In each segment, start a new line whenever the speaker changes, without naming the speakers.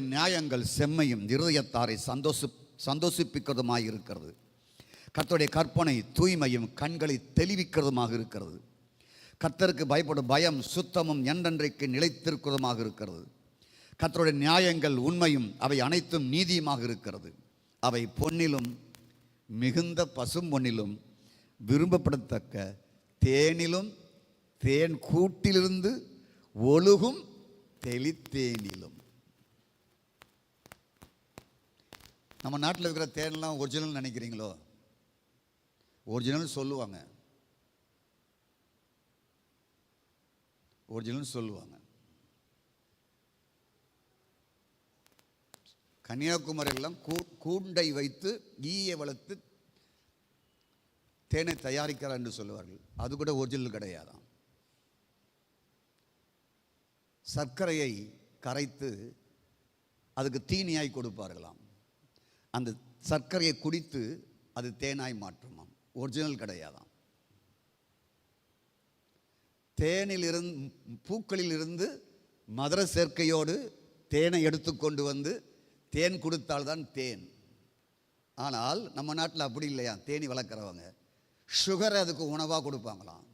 நியாயங்கள் செம்மையும் இருதயத்தாரை சந்தோஷ சந்தோஷிப்பிக்கிறதுமாக இருக்கிறது. கர்த்தருடைய கற்பனை தூய்மையும் கண்களை தெளிவிக்கிறதுமாக இருக்கிறது. கர்த்தருக்கு பயப்படும் பயம் சுத்தமும் என்றென்றைக்கு நிலைத்திருக்கிறதுமாக இருக்கிறது. கர்த்தருடைய நியாயங்கள் உண்மையும் அவை அனைத்தும் நீதியுமாக இருக்கிறது. அவை பொன்னிலும் மிகுந்த பசும் பொன்னிலும் விரும்பப்படத்தக்க தேனிலும் தேன் கூட்டிலிருந்து ஒழுகும் தெளித்தேனிலும். நம்ம நாட்டில் இருக்கிற தேன்லாம் ஒரிஜினல் நினைக்கிறீங்களோ? ஒரிஜினல் சொல்லுவாங்க. ஒரிஜினல் சொல்லுவாங்க. கன்னியாகுமரியெல்லாம் கூ கூண்டை வைத்து ஈயை வளர்த்து தேனை தயாரிக்கிறார் என்று சொல்லுவார்கள். அது கூட ஒரிஜினல் கிடையாதாம். சர்க்கரையை கரைத்து அதுக்கு தீனியாய் கொடுப்பார்களாம். அந்த சர்க்கரையை குடித்து அது தேனாய் மாற்றுமாம். ஒரிஜினல் கிடையாதாம். தேனில் இருந்து பூக்களில் இருந்து மதுர சேர்க்கையோடு தேனை எடுத்து கொண்டு வந்து தேன் கொடுத்தால்தான் தேன். ஆனால் நம்ம நாட்டில் அப்படி இல்லையா? தேனி வளர்க்குறவங்க. சுகரை அதுக்கு உணவாக கொடுப்பாங்களாம்.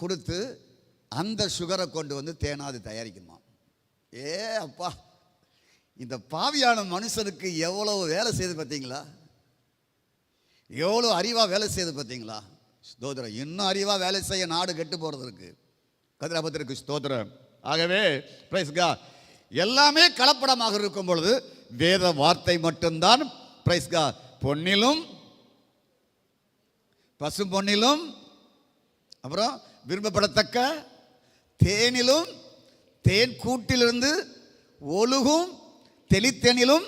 கொடுத்து அந்த சுகரை கொண்டு வந்து தேனாது தயாரிக்குமா ஏ அப்பா! இந்த பாவியான மனுஷனுக்கு எவ்வளவு வேலை செய்து பார்த்தீங்களா? எவ்வளோ அறிவாக வேலை செய்து பார்த்தீங்களா? ஸ்தோத்திரம். இன்னும் அறிவாக வேலை செய்ய நாடு கெட்டு போகிறது இருக்குது கதிராபத்திற்கு ஸ்தோத்திரம். ஆகவே பிரைஸ்கா எல்லாமே கலப்படமாக இருக்கும் பொழுது வேத வார்த்தை மட்டும்தான் பிரைஸ்கா பொன்னிலும் பசு பொன்னிலும் அப்புறம் விரும்பப்படத்தக்க தேனிலும் தேன் கூட்டிலிருந்து ஒழுகும் தெளித்தெனிலும்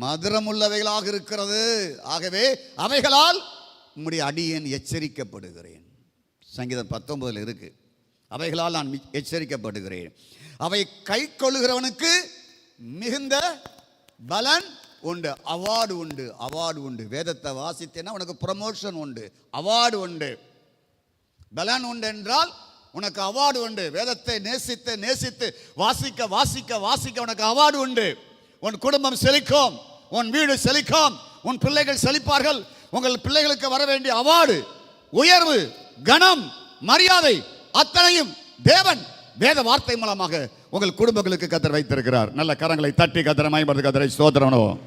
மதுரமுள்ளவைகளாக இருக்கிறது. ஆகவே அவைகளால் உம்முடைய அடியேன் எச்சரிக்கப்படுகிறேன். சங்கீதம் பத்தொன்பதில் இருக்கு. அவைகளால் நான் எச்சரிக்கப்படுகிறேன். அவை கை கொள்ளுகிறவனுக்கு மிகுந்த பலன் உண்டு அவார்டு உண்டு அவார்டு உண்டு. வேதத்தை வாசித்தேன்னா உனக்கு ப்ரமோஷன் உண்டு அவார்டு உண்டு. பலன் உண்டு என்றால் உனக்கு அவார்டு உண்டு. வேதத்தை நேசித்து நேசித்து வாசிக்க வாசிக்க வாசிக்க உனக்கு அவார்டு உண்டு. உன் குடும்பம் செழிக்கும் உன் வீடு செழிக்கும் உன் பிள்ளைகள் செழிப்பார்கள். உங்கள் பிள்ளைகளுக்கு வர வேண்டிய அவார்டு உயர்வு கனம் மரியாதை அத்தனையும் தேவன் வேத வார்த்தை மூலமாக உங்கள் குடும்பங்களுக்கு கத்தர் வைத்திருக்கிறார். நல்ல கரங்களை தட்டி கத்தரை மயப்படுத்த கத்தரை சோதரணும்